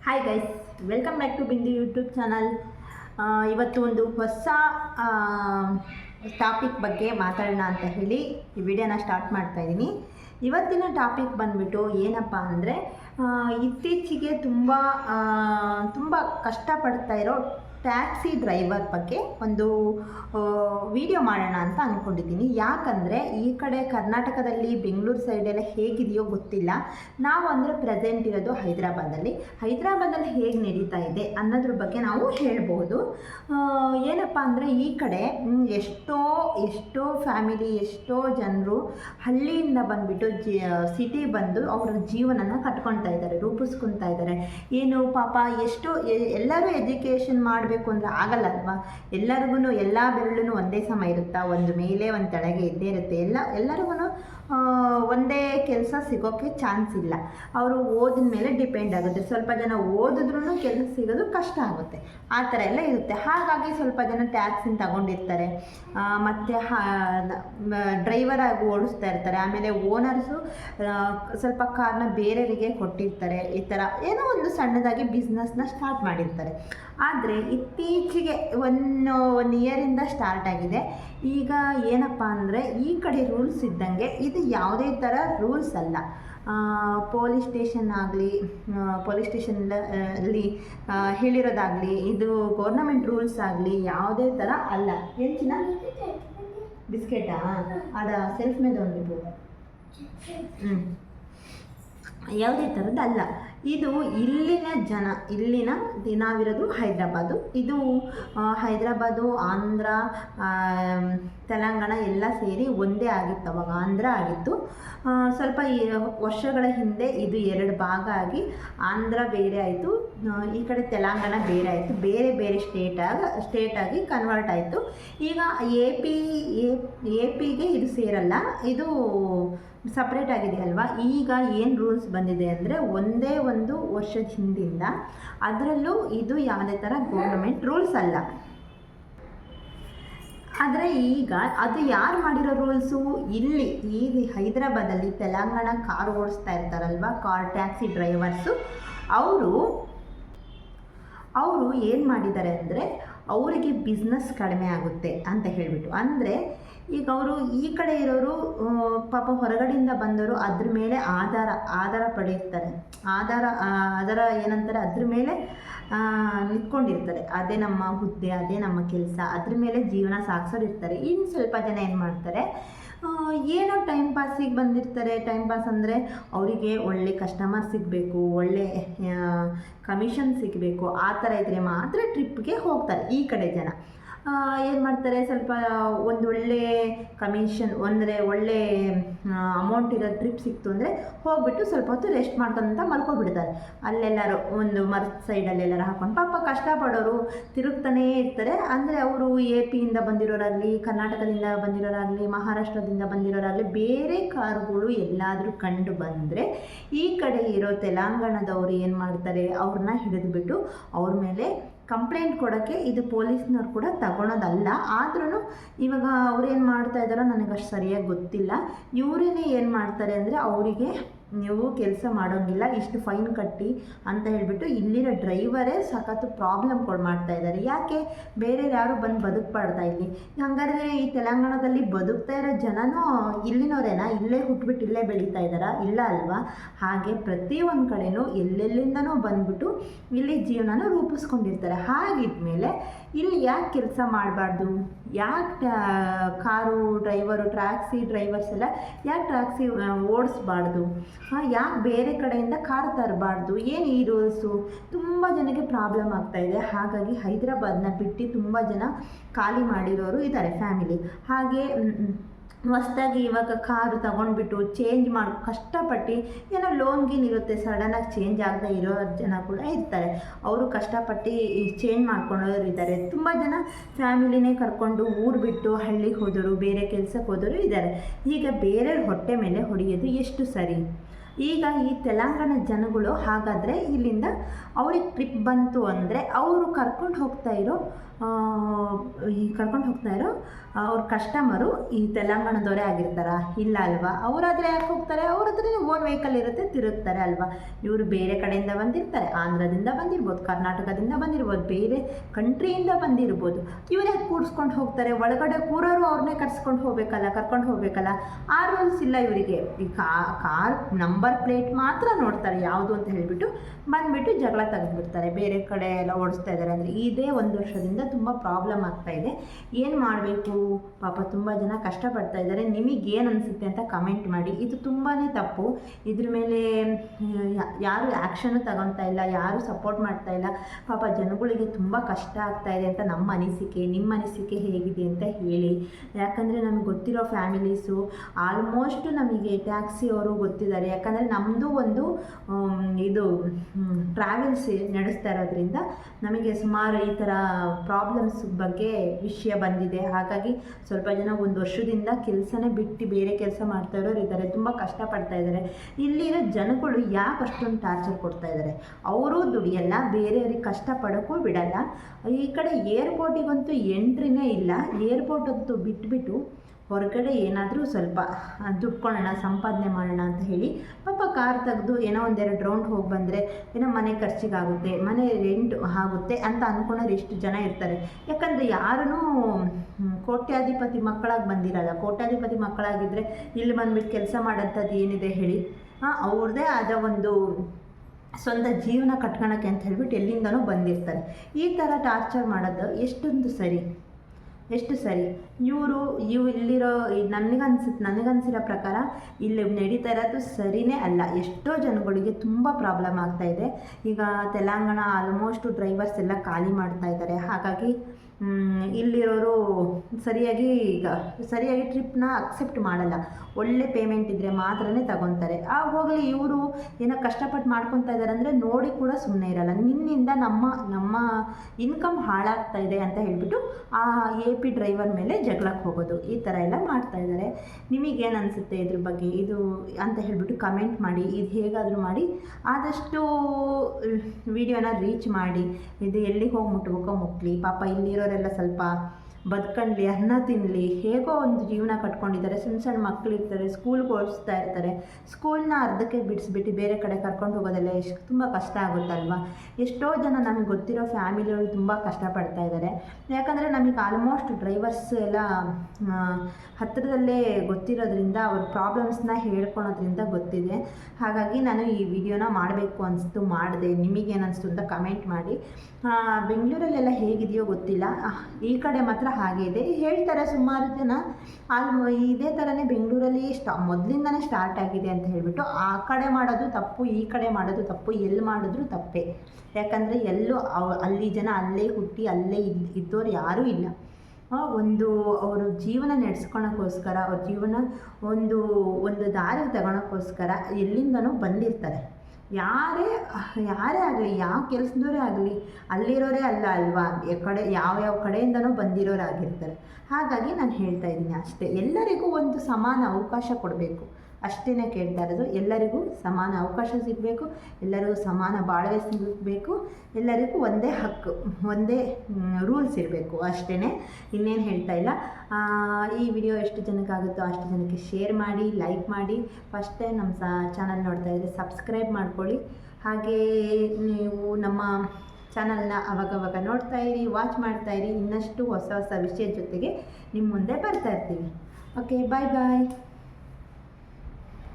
Hi guys welcome back to Bindu YouTube channel ಇವತ್ತು ಒಂದು ಹೊಸ ಟಾಪಿಕ್ ಬಗ್ಗೆ ಮಾತಾಡೋಣ ಅಂತ ಹೇಳಿ ಈ ವಿಡಿಯೋನ ಸ್ಟಾರ್ಟ್ ಮಾಡ್ತಾ ಇದ್ದೀನಿ ಇವತ್ತಿನ ಟಾಪಿಕ್ ಬಂದ್ಬಿಟ್ಟು ಏನಪ್ಪ ಅಂದರೆ ಇತ್ತೀಚೆಗೆ ತುಂಬ ತುಂಬ ಕಷ್ಟಪಡ್ತಾ ಇರೋ ಟ್ಯಾಕ್ಸಿ ಡ್ರೈವರ್ ಬಗ್ಗೆ ಒಂದು ವಿಡಿಯೋ ಮಾಡೋಣ ಅಂತ ಅಂದ್ಕೊಂಡಿದ್ದೀನಿ ಯಾಕಂದರೆ ಈ ಕಡೆ ಕರ್ನಾಟಕದಲ್ಲಿ, ಬೆಂಗಳೂರು ಸೈಡೆಲ್ಲ ಹೇಗಿದೆಯೋ ಗೊತ್ತಿಲ್ಲ. ನಾವು ಅಂದರೆ ಪ್ರೆಸೆಂಟ್ ಇರೋದು ಹೈದರಾಬಾದಲ್ಲಿ. ಹೈದರಾಬಾದಲ್ಲಿ ಹೇಗೆ ನಡೀತಾ ಇದೆ ಅನ್ನೋದ್ರ ಬಗ್ಗೆ ನಾವು ಹೇಳ್ಬೋದು. ಏನಪ್ಪ ಅಂದರೆ ಈ ಕಡೆ ಎಷ್ಟೋ ಎಷ್ಟೋ ಫ್ಯಾಮಿಲಿ ಎಷ್ಟೋ ಜನರು ಹಳ್ಳಿಯಿಂದ ಬಂದುಬಿಟ್ಟು ಜಿ ಸಿಟಿ ಬಂದು ಅವರ ಜೀವನನ ಕಟ್ಕೊಳ್ತಾ ಇದ್ದಾರೆ ರೂಪಿಸ್ಕೊತಾ ಇದ್ದಾರೆ. ಏನು ಪಾಪ ಎಷ್ಟು ಎಲ್ಲರೂ ಎಜುಕೇಷನ್ ಮಾಡಬೇಕು ಅಂದರೆ ಆಗಲ್ಲಲ್ವಾ? ಎಲ್ಲರಿಗೂ ಎಲ್ಲ ಬೆರಳು ಒಂದೇ ಸಮ ಇರುತ್ತಾ? ಒಂದು ಮೇಲೆ, ಒಂದು ಕೆಳಗೆ ಇದ್ದೇ ಇರುತ್ತೆ. ಎಲ್ಲ ಎಲ್ಲರಿಗೂ ಒಂದೇ ಕೆಲಸ ಸಿಗೋಕ್ಕೆ ಚಾನ್ಸ್ ಇಲ್ಲ. ಅವರು ಓದಿದ ಮೇಲೆ ಡಿಪೆಂಡ್ ಆಗುತ್ತೆ. ಸ್ವಲ್ಪ ಜನ ಓದಿದ್ರೂ ಕೆಲಸ ಸಿಗೋದು ಕಷ್ಟ ಆಗುತ್ತೆ. ಆ ಥರ ಎಲ್ಲ ಇರುತ್ತೆ. ಹಾಗಾಗಿ ಸ್ವಲ್ಪ ಜನ ಟ್ಯಾಕ್ಸಿನ ತಗೊಂಡಿರ್ತಾರೆ. ಮತ್ತು ಡ್ರೈವರ್ ಆಗಿ ಓಡಿಸ್ತಾ ಇರ್ತಾರೆ. ಆಮೇಲೆ ಓನರ್ಸು ಸ್ವಲ್ಪ ಕಾರ್ನ ಬೇರೆಯವರಿಗೆ ಕೊಟ್ಟಿರ್ತಾರೆ. ಈ ಥರ ಏನೋ ಒಂದು ಸಣ್ಣದಾಗಿ ಬಿಸ್ನೆಸ್ನ ಸ್ಟಾರ್ಟ್ ಮಾಡಿರ್ತಾರೆ. ಆದರೆ ಇತ್ತೀಚೆಗೆ ಒನ್ ಒನ್ ಇಯರಿಂದ ಸ್ಟಾರ್ಟ್ ಆಗಿದೆ. ಈಗ ಏನಪ್ಪ ಅಂದರೆ ಈ ಕಡೆ ರೂಲ್ಸ್ ಇದ್ದಂಗೆ ಇದು ಯಾವುದೇ ಥರ ರೂಲ್ಸ್ ಅಲ್ಲ. ಪೊಲೀಸ್ ಸ್ಟೇಷನ್ ಆಗಲಿ ಪೊಲೀಸ್ ಸ್ಟೇಷನ್ ಅಲ್ಲಿ ಹೇಳಿರೋದಾಗಲಿ ಇದು ಗೌರ್ನಮೆಂಟ್ ರೂಲ್ಸ್ ಆಗಲಿ ಯಾವುದೇ ಥರ ಅಲ್ಲ. ಚಿನ್ನ ಬಿಸ್ಕೆಟಾ ಅದ ಸೆಲ್ಫ್ ಮೇಲೆ ಒಂದು ಹ್ಞೂ ಯಾವುದೇ ಥರದ್ದು ಅಲ್ಲ. ಇದು ಇಲ್ಲಿನ ಜನ, ಇಲ್ಲಿನ ನಾವಿರೋದು ಹೈದ್ರಾಬಾದು. ಇದು ಹೈದ್ರಾಬಾದು, ಆಂಧ್ರ ತೆಲಂಗಾಣ ಎಲ್ಲ ಸೇರಿ ಒಂದೇ ಆಗಿತ್ತು, ಅವಾಗ ಆಂಧ್ರ ಆಗಿತ್ತು. ಸ್ವಲ್ಪ ವರ್ಷಗಳ ಹಿಂದೆ ಇದು ಎರಡು ಭಾಗ ಆಗಿ ಆಂಧ್ರ ಬೇರೆ ಆಯಿತು ಈ ಕಡೆ ತೆಲಂಗಾಣ ಬೇರೆ ಆಯಿತು, ಬೇರೆ ಬೇರೆ ಸ್ಟೇಟಾಗ ಸ್ಟೇಟಾಗಿ ಕನ್ವರ್ಟ್ ಆಯಿತು. ಈಗ ಎ ಪಿ ಎ ಪಿಗೆ ಇದು ಸೇರಲ್ಲ, ಇದು ಸಪ್ರೇಟ್ ಆಗಿದೆ ಅಲ್ವಾ ಈಗ ಏನು ರೂಲ್ಸ್ ಬಂದಿದೆ ಅಂದರೆ ಒಂದೇ ಒಂದು ವರ್ಷದ ಹಿಂದಿಂದ ಅದರಲ್ಲೂ ಇದು ಯಾವುದೇ ಥರ ಗೌರ್ಮೆಂಟ್ ರೂಲ್ಸ್ ಅಲ್ಲ. ಆದರೆ ಈಗ ಅದು ಯಾರು ಮಾಡಿರೋ ರೂಲ್ಸು ಇಲ್ಲಿ ಈ ಹೈದರಾಬಾದಲ್ಲಿ ತೆಲಂಗಾಣ ಕಾರ್ ಓಡಿಸ್ತಾ ಇರ್ತಾರಲ್ವ? ಕಾರ್ ಟ್ಯಾಕ್ಸಿ ಡ್ರೈವರ್ಸು ಅವರು ಅವರು ಏನು ಮಾಡಿದ್ದಾರೆ ಅಂದರೆ ಅವರಿಗೆ ಬಿಸ್ನೆಸ್ ಕಡಿಮೆ ಆಗುತ್ತೆ ಅಂತ ಹೇಳಿಬಿಟ್ಟು. ಅಂದರೆ ಈಗ ಅವರು ಈ ಕಡೆ ಇರೋರು ಪಾಪ ಹೊರಗಡೆಯಿಂದ ಬಂದವರು ಅದ್ರ ಮೇಲೆ ಆಧಾರ ಆಧಾರ ಪಡೆಯುತ್ತಾರೆ. ಆಧಾರ ಅದರ ಏನಂತಾರೆ? ಅದ್ರ ಮೇಲೆ ನಿಂತ್ಕೊಂಡಿರ್ತಾರೆ. ಅದೇ ನಮ್ಮ ಹುದ್ದೆ, ಅದೇ ನಮ್ಮ ಕೆಲಸ, ಅದ್ರ ಮೇಲೆ ಜೀವನ ಸಾಗಿಸೋರು ಇರ್ತಾರೆ. ಇನ್ನು ಸ್ವಲ್ಪ ಜನ ಏನು ಮಾಡ್ತಾರೆ? ಏನೋ ಟೈಮ್ ಪಾಸಿಗೆ ಬಂದಿರ್ತಾರೆ. ಟೈಮ್ ಪಾಸ್ ಅಂದರೆ ಅವರಿಗೆ ಒಳ್ಳೆ ಕಸ್ಟಮರ್ ಸಿಗಬೇಕು, ಒಳ್ಳೆ ಕಮಿಷನ್ ಸಿಗಬೇಕು. ಆ ಥರ ಇದ್ದರೆ ಮಾತ್ರ ಟ್ರಿಪ್ಗೆ ಹೋಗ್ತಾರೆ ಈ ಕಡೆ ಜನ. ಏನು ಮಾಡ್ತಾರೆ? ಸ್ವಲ್ಪ ಒಂದು ಒಳ್ಳೆ ಕಮಿಷನ್ ಅಂದರೆ ಒಳ್ಳೆ ಅಮೌಂಟ್ ಇರೋ ಟ್ರಿಪ್ ಸಿಕ್ತು ಅಂದರೆ ಹೋಗ್ಬಿಟ್ಟು ಸ್ವಲ್ಪ ಹೊತ್ತು ರೆಸ್ಟ್ ಮಾಡ್ಕೊಂತ ಮಲ್ಕೊಬಿಡ್ತಾರೆ. ಅಲ್ಲೆಲ್ಲರೂ ಒಂದು ಮರದ ಸೈಡಲ್ಲೆಲ್ಲರೂ ಹಾಕೊಂಡು. ಪಾಪ ಕಷ್ಟಪಡೋರು ತಿರುಗ್ತಾನೇ ಇರ್ತಾರೆ. ಅಂದರೆ ಅವರು ಎ ಪಿಯಿಂದ ಬಂದಿರೋರಾಗಲಿ, ಕರ್ನಾಟಕದಿಂದ ಬಂದಿರೋರಾಗಲಿ, ಮಹಾರಾಷ್ಟ್ರದಿಂದ ಬಂದಿರೋರಾಗಲಿ, ಬೇರೆ ಕಾರುಗಳು ಎಲ್ಲಾದರೂ ಕಂಡು ಬಂದರೆ ಈ ಕಡೆ ಇರೋ ತೆಲಂಗಾಣದವರು ಏನು ಮಾಡ್ತಾರೆ? ಅವ್ರನ್ನ ಹಿಡಿದುಬಿಟ್ಟು ಅವ್ರ ಮೇಲೆ ಕಂಪ್ಲೇಂಟ್ ಕೊಡೋಕ್ಕೆ ಇದು ಪೊಲೀಸ್ನವ್ರು ಕೂಡ ತಗೊಳೋದಲ್ಲ. ಆದ್ರೂ ಇವಾಗ ಅವ್ರೇನು ಮಾಡ್ತಾ ಇದ್ದಾರೋ ನನಗೆ ಅಷ್ಟು ಸರಿಯಾಗಿ ಗೊತ್ತಿಲ್ಲ. ಇವರೇನೇ ಏನು ಮಾಡ್ತಾರೆ ಅಂದರೆ ಅವರಿಗೆ ನೀವು ಕೆಲಸ ಮಾಡೋಂಗಿಲ್ಲ, ಇಷ್ಟು ಫೈನ್ ಕಟ್ಟಿ ಅಂತ ಹೇಳಿಬಿಟ್ಟು ಇಲ್ಲಿರೋ ಡ್ರೈವರೇ ಸಖತ್ತು ಪ್ರಾಬ್ಲಮ್ ಕೊಡ್ ಮಾಡ್ತಾ ಇದ್ದಾರೆ. ಯಾಕೆ? ಬೇರೆ ಯಾರು ಬಂದು ಬದುಕಬಾರ್ದಾ ಇಲ್ಲಿ? ಹಂಗಾದ್ರೆ ಈ ತೆಲಂಗಾಣದಲ್ಲಿ ಬದುಕ್ತಾ ಇರೋ ಜನನೂ ಇಲ್ಲಿನವರೇನಾ? ಇಲ್ಲೇ ಹುಟ್ಬಿಟ್ಟು ಇಲ್ಲೇ ಬೆಳೀತಾ ಇದ್ದಾರಾ? ಇಲ್ಲ ಅಲ್ವಾ? ಹಾಗೆ ಪ್ರತಿಯೊಂದು ಕಡೆನೂ ಎಲ್ಲೆಲ್ಲಿಂದನೂ ಬಂದ್ಬಿಟ್ಟು ಇಲ್ಲಿ ಜೀವನನ ರೂಪಿಸ್ಕೊಂಡಿರ್ತಾರೆ. ಹಾಗಿದ್ಮೇಲೆ ಇಲ್ಲಿ ಯಾಕೆ ಕೆಲಸ ಮಾಡಬಾರ್ದು? ಯಾಕೆ ಕಾರು ಡ್ರೈವರು ಟ್ಯಾಕ್ಸಿ ಡ್ರೈವರ್ಸ್ ಎಲ್ಲ ಯಾಕೆ ಟ್ಯಾಕ್ಸಿ ಓಡಿಸ್ಬಾರ್ದು? ಯಾಕೆ ಬೇರೆ ಕಡೆಯಿಂದ ಕಾರ್ ತರಬಾರ್ದು? ಏನು ಈ ರೂಲ್ಸು ತುಂಬ ಜನಕ್ಕೆ ಪ್ರಾಬ್ಲಮ್ ಆಗ್ತಾ ಇದೆ. ಹಾಗಾಗಿ ಹೈದರಾಬಾದ್ನ ಬಿಟ್ಟು ತುಂಬ ಜನ ಖಾಲಿ ಮಾಡಿರೋರು ಇದ್ದಾರೆ ಫ್ಯಾಮಿಲಿ ಹಾಗೆ ಹೊಸ್ದಾಗಿ ಇವಾಗ ಕಾರು ತಗೊಂಡ್ಬಿಟ್ಟು ಚೇಂಜ್ ಮಾಡಿ, ಕಷ್ಟಪಟ್ಟು ಏನೋ ಲೋನ್ ಗೀನ್ ಇರುತ್ತೆ ಸಡನ್ನಾಗಿ ಚೇಂಜ್ ಆಗದೆ ಇರೋ ಜನ ಕೂಡ ಇರ್ತಾರೆ. ಅವರು ಕಷ್ಟಪಟ್ಟು ಚೇಂಜ್ ಮಾಡ್ಕೊಂಡವ್ರು ಇದ್ದಾರೆ. ತುಂಬ ಜನ ಫ್ಯಾಮಿಲಿನೇ ಕರ್ಕೊಂಡು ಊರು ಬಿಟ್ಟು ಹಳ್ಳಿಗೆ ಹೋದವರು ಬೇರೆ ಕೆಲಸಕ್ಕೆ ಹೋದವರು ಇದ್ದಾರೆ. ಈಗ ಬೇರೆ ಹೊಟ್ಟೆ ಮೇಲೆ ಹೊಡೆಯೋದು ಎಷ್ಟು ಸರಿ? ಈಗ ಈ ತೆಲಂಗಾಣ ಜನಗಳು ಹಾಗಾದರೆ ಇಲ್ಲಿಂದ ಅವ್ರಿಗೆ ಟ್ರಿಪ್ ಬಂತು ಅಂದರೆ ಅವರು ಕರ್ಕೊಂಡು ಹೋಗ್ತಾ ಇರೋ ಕರ್ಕೊಂಡು ಹೋಗ್ತಾ ಇರೋ ಅವ್ರ ಕಸ್ಟಮರು ಈ ತೆಲಂಗಾಣದವರೇ ಆಗಿರ್ತಾರಾ? ಇಲ್ಲ ಅಲ್ವಾ? ಅವರಾದರೆ ಯಾಕೆ ಹೋಗ್ತಾರೆ? ಅವ್ರ ಹತ್ರ ಓನ್ ವೆಹಿಕಲ್ ಇರುತ್ತೆ, ತಿರುಗ್ತಾರೆ ಅಲ್ವಾ? ಇವರು ಬೇರೆ ಕಡೆಯಿಂದ ಬಂದಿರ್ತಾರೆ, ಆಂಧ್ರದಿಂದ ಬಂದಿರ್ಬೋದು, ಕರ್ನಾಟಕದಿಂದ ಬಂದಿರ್ಬೋದು, ಬೇರೆ ಕಂಟ್ರಿಯಿಂದ ಬಂದಿರ್ಬೋದು. ಇವರೇ ಕೂಡಿಸ್ಕೊಂಡು ಹೋಗ್ತಾರೆ? ಒಳಗಡೆ ಕೂರೋರು ಅವ್ರನ್ನೇ ಕರ್ಸ್ಕೊಂಡು ಹೋಗ್ಬೇಕಲ್ಲ, ಕರ್ಕೊಂಡು ಹೋಗ್ಬೇಕಲ್ಲ? ಆ ರೂಲ್ಸ್ ಇಲ್ಲ ಇವರಿಗೆ. ಈ ಕಾರ್ ನಂಬರ್ ಪ್ಲೇಟ್ ಮಾತ್ರ ನೋಡ್ತಾರೆ, ಯಾವುದು ಅಂತ ಹೇಳಿಬಿಟ್ಟು ಬಂದುಬಿಟ್ಟು ಜಗಳ ತೆಗೆದ್ಬಿಡ್ತಾರೆ. ಬೇರೆ ಕಡೆ ಎಲ್ಲ ಓಡಿಸ್ತಾ ಇದ್ದಾರೆ ಅಂದರೆ ಇದೇ ಒಂದು ವರ್ಷದಿಂದ ತುಂಬ ಪ್ರಾಬ್ಲಮ್ ಆಗ್ತಾ ಇದೆ. ಏನು ಮಾಡಬೇಕು? ಪಾಪ ತುಂಬ ಜನ ಕಷ್ಟಪಡ್ತಾ ಇದ್ದಾರೆ. ನಿಮಗೇನು ಅನಿಸುತ್ತೆ ಅಂತ ಕಮೆಂಟ್ ಮಾಡಿ. ಇದು ತುಂಬಾ ತಪ್ಪು. ಇದ್ರ ಮೇಲೆ ಯಾರು ಆ್ಯಕ್ಷನ್ನು ತಗೊತಾ ಇಲ್ಲ, ಯಾರು ಸಪೋರ್ಟ್ ಮಾಡ್ತಾ ಇಲ್ಲ, ಪಾಪ ಜನಗಳಿಗೆ ತುಂಬ ಕಷ್ಟ ಆಗ್ತಾ ಇದೆ ಅಂತ ನಮ್ಮ ಅನಿಸಿಕೆ, ನಿಮ್ಮ ಅನಿಸಿಕೆ ಹೇಗಿದೆ ಅಂತ ಹೇಳಿ. ಯಾಕಂದರೆ ನಮಗೆ ಗೊತ್ತಿರೋ ಫ್ಯಾಮಿಲೀಸು ಆಲ್ಮೋಸ್ಟ್ ನಮಗೆ ಟ್ಯಾಕ್ಸಿ ಅವರು ಗೊತ್ತಿದ್ದಾರೆ. ಯಾಕಂದರೆ ನಮ್ಮದು ಒಂದು ಇದು ಟ್ರಾವೆಲ್ಸ್ ನಡೆಸ್ತಾ ಇರೋದ್ರಿಂದ ನಮಗೆ ಸುಮಾರು ಈ ಥರ ಪ್ರಾಬ್ಲಮ್ಸ್ ಬಗ್ಗೆ ವಿಷಯ ಬಂದಿದೆ. ಹಾಗಾಗಿ ಸ್ವಲ್ಪ ಜನ ಒಂದು ವರ್ಷದಿಂದ ಕೆಲಸನೇ ಬಿಟ್ಟು ಬೇರೆ ಕೆಲಸ ಮಾಡ್ತಾ ಇರೋರು ಇದ್ದಾರೆ. ತುಂಬ ಕಷ್ಟಪಡ್ತಾ ಇದ್ದಾರೆ. ಇಲ್ಲಿರೋ ಜನಗಳು ಯಾಕೆ ಅಷ್ಟೊಂದು ಟಾರ್ಚರ್ ಕೊಡ್ತಾ ಇದ್ದಾರೆ? ಅವರು ದುಡಿಯಲ್ಲ ಬೇರೆಯವ್ರಿಗೆ ಕಷ್ಟಪಡೋಕ್ಕೂ ಬಿಡಲ್ಲ. ಈ ಕಡೆ ಏರ್ಪೋರ್ಟಿಗಂತೂ ಎಂಟ್ರಿನೇ ಇಲ್ಲ. ಏರ್ಪೋರ್ಟ್ ಅಂತೂ ಬಿಟ್ಬಿಟ್ಟು ಹೊರಗಡೆ ಏನಾದರೂ ಸ್ವಲ್ಪ ದುಡ್ಕೊಳ್ಳೋಣ, ಸಂಪಾದನೆ ಮಾಡೋಣ ಅಂತ ಹೇಳಿ, ಪಾಪ ಕಾರ್ ತೆಗೆದು ಏನೋ ಒಂದೆರಡು ರೌಂಡ್ ಹೋಗಿ ಬಂದರೆ ಏನೋ ಮನೆ ಖರ್ಚಿಗಾಗುತ್ತೆ, ಮನೆ ರೆಂಟ್ ಆಗುತ್ತೆ ಅಂತ ಅಂದ್ಕೊಳ್ಳೋರು ಎಷ್ಟು ಜನ ಇರ್ತಾರೆ. ಯಾಕಂದರೆ ಯಾರೂ ಕೋಟ್ಯಾಧಿಪತಿ ಮಕ್ಕಳಾಗಿ ಬಂದಿರಲ್ಲ, ಕೋಟ್ಯಾಧಿಪತಿ ಮಕ್ಕಳಾಗಿದ್ದರೆ ಇಲ್ಲಿ ಬಂದ್ಬಿಟ್ಟು ಕೆಲಸ ಮಾಡೋಂಥದ್ದು ಏನಿದೆ ಹೇಳಿ ಅವ್ರದ್ದೇ ಆದ ಒಂದು ಸ್ವಂತ ಜೀವನ ಕಟ್ಕೊಳಕ್ಕೆ ಅಂತ ಹೇಳ್ಬಿಟ್ಟು ಎಲ್ಲಿಂದನೂ ಬಂದಿರ್ತಾರೆ. ಈ ಥರ ಟಾರ್ಚರ್ ಮಾಡೋದು ಎಷ್ಟೊಂದು ಸರಿ. ಎಷ್ಟು ಸರಿ? ಇವರು, ಇವು ಇಲ್ಲಿರೋ ನನಗನ್ಸುತ್ತೆ ನನಗನ್ಸಿರೋ ಪ್ರಕಾರ ಇಲ್ಲಿ ನಡೀತಾ ಇರೋದು ಸರಿನೇ ಅಲ್ಲ. ಎಷ್ಟೋ ಜನಗಳಿಗೆ ತುಂಬ ಪ್ರಾಬ್ಲಮ್ ಆಗ್ತಾ ಇದೆ. ಈಗ ತೆಲಂಗಾಣ ಆಲ್ಮೋಸ್ಟ್ ಡ್ರೈವರ್ಸ್ ಎಲ್ಲ ಖಾಲಿ ಮಾಡ್ತಾ ಇದ್ದಾರೆ. ಹಾಗಾಗಿ ಇಲ್ಲಿರೋರು ಸರಿಯಾಗಿ ಈಗ ಸರಿಯಾಗಿ ಟ್ರಿಪ್ನ ಅಕ್ಸೆಪ್ಟ್ ಮಾಡಲ್ಲ. ಒಳ್ಳೆ ಪೇಮೆಂಟ್ ಇದ್ದರೆ ಮಾತ್ರನೇ ತಗೊತಾರೆ. ಆ, ಹೋಗಲಿ, ಇವರು ಏನೋ ಕಷ್ಟಪಟ್ಟು ಮಾಡ್ಕೊತಾ ಇದ್ದಾರೆ ಅಂದರೆ ನೋಡಿ ಕೂಡ ಸುಮ್ಮನೆ ಇರಲ್ಲ. ನಿನ್ನಿಂದ ನಮ್ಮ ನಮ್ಮ ಇನ್ಕಮ್ ಹಾಳಾಗ್ತಾ ಇದೆ ಅಂತ ಹೇಳಿಬಿಟ್ಟು ಆ ಎ ಪಿ ಡ್ರೈವರ್ ಮೇಲೆ ಜಗಳಕ್ಕೆ ಹೋಗೋದು. ಈ ಥರ ಎಲ್ಲ ಮಾಡ್ತಾ ಇದ್ದಾರೆ ನಿಮಗೇನು ಅನಿಸುತ್ತೆ ಇದ್ರ ಬಗ್ಗೆ? ಇದು ಅಂತ ಹೇಳಿಬಿಟ್ಟು ಕಮೆಂಟ್ ಮಾಡಿ, ಇದು ಹೇಗಾದರೂ ಮಾಡಿ, ಆದಷ್ಟು ವಿಡಿಯೋನ ರೀಚ್ ಮಾಡಿ. ಇದು ಎಲ್ಲಿಗೆ ಹೋಗಿ ಮುಟ್ಬೇಕೋ ಮುಟ್ಲಿ. ಪಾಪ ಇಲ್ಲಿರೋರೆಲ್ಲ ಸ್ವಲ್ಪ ಬದುಕಂಡ್ಲಿ ಅನ್ನ ತಿನ್ನಲಿ ಹೇಗೋ ಒಂದು ಜೀವನ ಕಟ್ಕೊಂಡಿದ್ದಾರೆ, ಸಣ್ಣ ಸಣ್ಣ ಮಕ್ಕಳಿರ್ತಾರೆ ಸ್ಕೂಲ್ಗೆ ಓಡಿಸ್ತಾ ಇರ್ತಾರೆ. ಸ್ಕೂಲ್ನ ಅರ್ಧಕ್ಕೆ ಬಿಡಿಸ್ಬಿಟ್ಟು ಬೇರೆ ಕಡೆ ಕರ್ಕೊಂಡು ಹೋಗೋದೆಲ್ಲ ಎಷ್ಟು ತುಂಬ ಕಷ್ಟ ಆಗುತ್ತಲ್ವ ಎಷ್ಟೋ ಜನ ನಮಗೆ ಗೊತ್ತಿರೋ ಫ್ಯಾಮಿಲಿಯವರು ತುಂಬ ಕಷ್ಟಪಡ್ತಾ ಇದ್ದಾರೆ. ಯಾಕಂದರೆ ನಮಗೆ ಆಲ್ಮೋಸ್ಟ್ ಡ್ರೈವರ್ಸ್ ಎಲ್ಲ ಹತ್ತಿರದಲ್ಲೇ ಗೊತ್ತಿರೋದ್ರಿಂದ, ಅವ್ರ ಪ್ರಾಬ್ಲಮ್ಸ್ನ ಹೇಳ್ಕೊಳೋದ್ರಿಂದ ಗೊತ್ತಿದೆ. ಹಾಗಾಗಿ ನಾನು ಈ ವಿಡಿಯೋನ ಮಾಡಬೇಕು ಅನಿಸ್ತು, ಮಾಡಿದೆ. ನಿಮಗೇನು ಅನಿಸ್ತು ಅಂತ ಕಮೆಂಟ್ ಮಾಡಿ. ಬೆಂಗಳೂರಲ್ಲೆಲ್ಲ ಹೇಗಿದೆಯೋ ಗೊತ್ತಿಲ್ಲ. ಈ ಕಡೆ ಮಾತ್ರ ಹಾಗೆ ಇದೆ. ಹೇಳ್ತಾರೆ ಸುಮಾರು ಜನ. ಅಲ್ಲಿ ಇದೇ ಥರನೇ ಬೆಂಗಳೂರಲ್ಲಿ ಸ್ಟಾ, ಮೊದಲಿಂದನೇ ಸ್ಟಾರ್ಟ್ ಆಗಿದೆ ಅಂತ ಹೇಳಿಬಿಟ್ಟು, ಆ ಕಡೆ ಮಾಡೋದು ತಪ್ಪು, ಈ ಕಡೆ ಮಾಡೋದು ತಪ್ಪು, ಎಲ್ಲಿ ಮಾಡಿದ್ರು ತಪ್ಪೇ. ಯಾಕಂದರೆ ಎಲ್ಲೂ ಅಲ್ಲಿ ಜನ ಅಲ್ಲೇ ಹುಟ್ಟಿ, ಅಲ್ಲೇ ಇದ್ ಇದ್ದವ್ರು ಯಾರೂ ಇಲ್ಲ. ಒಂದು ಅವರು ಜೀವನ ನಡೆಸ್ಕೊಳಕ್ಕೋಸ್ಕರ ಅವ್ರ ಜೀವನ ಒಂದು ಒಂದು ದಾರಿ ತಗೊಳಕ್ಕೋಸ್ಕರ ಎಲ್ಲಿಂದನೂ ಬಂದಿರ್ತಾರೆ. ಯಾರೇ ಯಾರೇ ಆಗಲಿ, ಯಾವ ಕೆಲಸದವರೇ ಆಗಲಿ, ಅಲ್ಲಿರೋರೇ ಅಲ್ಲ ಅಲ್ವಾ? ಕಡೆ, ಯಾವ ಯಾವ ಕಡೆಯಿಂದನೂ ಬಂದಿರೋರಾಗಿರ್ತಾರೆ. ಹಾಗಾಗಿ ನಾನು ಹೇಳ್ತಾ ಇದ್ದೀನಿ ಅಷ್ಟೇ. ಎಲ್ಲರಿಗೂ ಒಂದು ಸಮಾನ ಅವಕಾಶ ಕೊಡಬೇಕು. ಅಷ್ಟೇ ಕೇಳ್ತಾ ಇರೋದು ಎಲ್ಲರಿಗೂ ಸಮಾನ ಅವಕಾಶ ಸಿಗಬೇಕು. ಎಲ್ಲರಿಗೂ ಸಮಾನ ಬಾಳ್ವೆ ಸಿಗಬೇಕು. ಎಲ್ಲರಿಗೂ ಒಂದೇ ಹಕ್ಕು, ಒಂದೇ ರೂಲ್ಸ್ ಇರಬೇಕು ಅಷ್ಟೇ ಇನ್ನೇನು ಹೇಳ್ತಾ ಇಲ್ಲ. ಈ ವಿಡಿಯೋ ಎಷ್ಟು ಜನಕ್ಕಾಗುತ್ತೋ ಅಷ್ಟು ಜನಕ್ಕೆ ಶೇರ್ ಮಾಡಿ, ಲೈಕ್ ಮಾಡಿ. ಫಸ್ಟ್ ನಮ್ಮ ಸ, ಚಾನಲ್ ನೋಡ್ತಾ ಇದ್ದರೆ ಸಬ್ಸ್ಕ್ರೈಬ್ ಮಾಡ್ಕೊಳ್ಳಿ. ಹಾಗೇ ನೀವು ನಮ್ಮ ಚಾನಲ್ನ ಅವಾಗವಾಗ ನೋಡ್ತಾ ಇರಿ, ವಾಚ್ ಮಾಡ್ತಾ ಇರಿ. ಇನ್ನಷ್ಟು ಹೊಸ ಹೊಸ ವಿಷಯದ ಜೊತೆಗೆ ನಿಮ್ಮ ಮುಂದೆ ಬರ್ತಾ ಇರ್ತೀವಿ. ಓಕೆ ಬಾಯ್ ಬಾಯ್